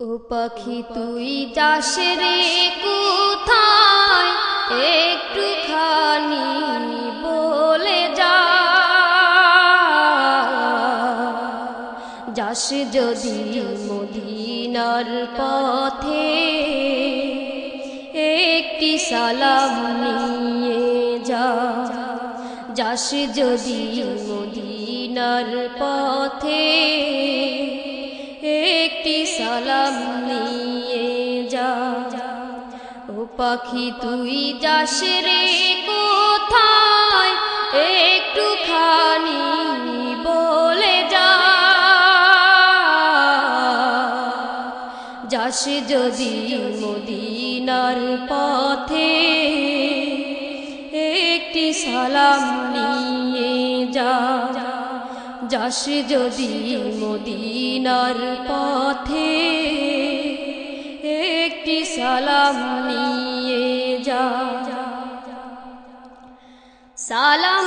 ও পাখি, তুই যাস রে কোথায়? একটুখানি বলে যা। যাস যদি মদিনার পথে একটি সালাম নিয়ে যা। যাস যদি মদিনার পথে একটি সালাম নিয়ে যা। ও পাখি, তুই যাস রে কোথায়? একটুখানি বলে যা। যাস যদি মদিনার পথে, একটি সালাম নিয়ে যা। যাস যদি মদিনার পথে একটি সালাম নিয়ে যা। সালাম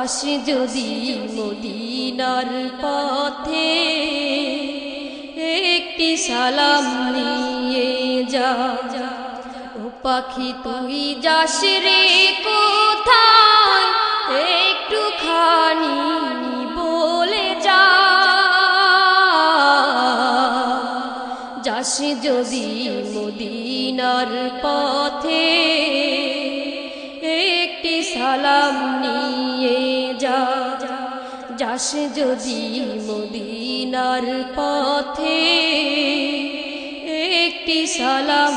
যাস যদি মদিনার পথে একটি সালাম নিয়ে যা। ও পাখি, তুই যাস রে কোথায়? একটুখানি বলে যা। যাস যদি মদিনার পথে একটি সালাম নিয়ে যাস যদি মদিনার পথে একটি সালাম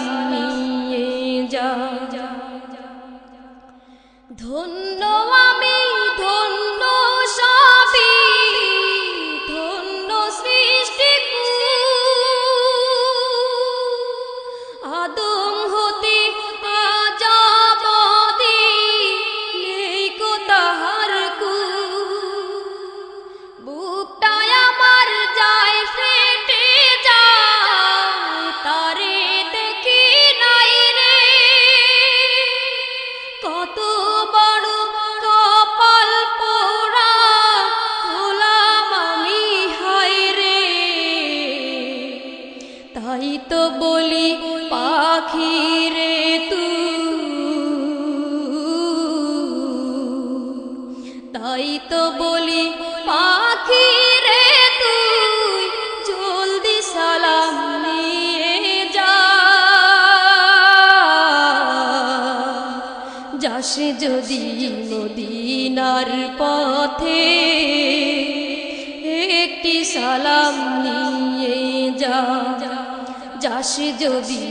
বলি পাখি রে তুই তাই তো বলি পাখি রে তুই জলদি সালাম নিয়ে যা। যাস যদি মদিনার পথে একটি সালাম নিয়ে যা। যাস যদি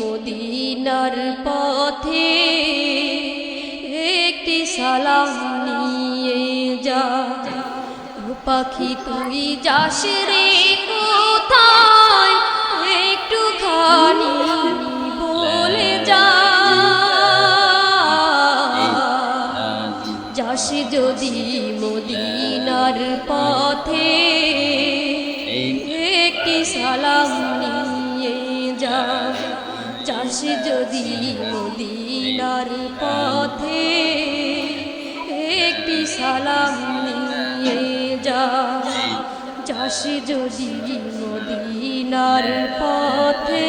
মদিনার পথে একটি সালাম নিয়ে যা পাখি তুই যাস রে কোথায়? একটুখানি বলে যা। যাস যদি মদিনার পথে একটি সালাম নিয়ে যা যাস যদি মদিনার পথে একটি সালাম নিয়ে যা। যাস যদি মদিনার পথে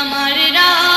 আমার রা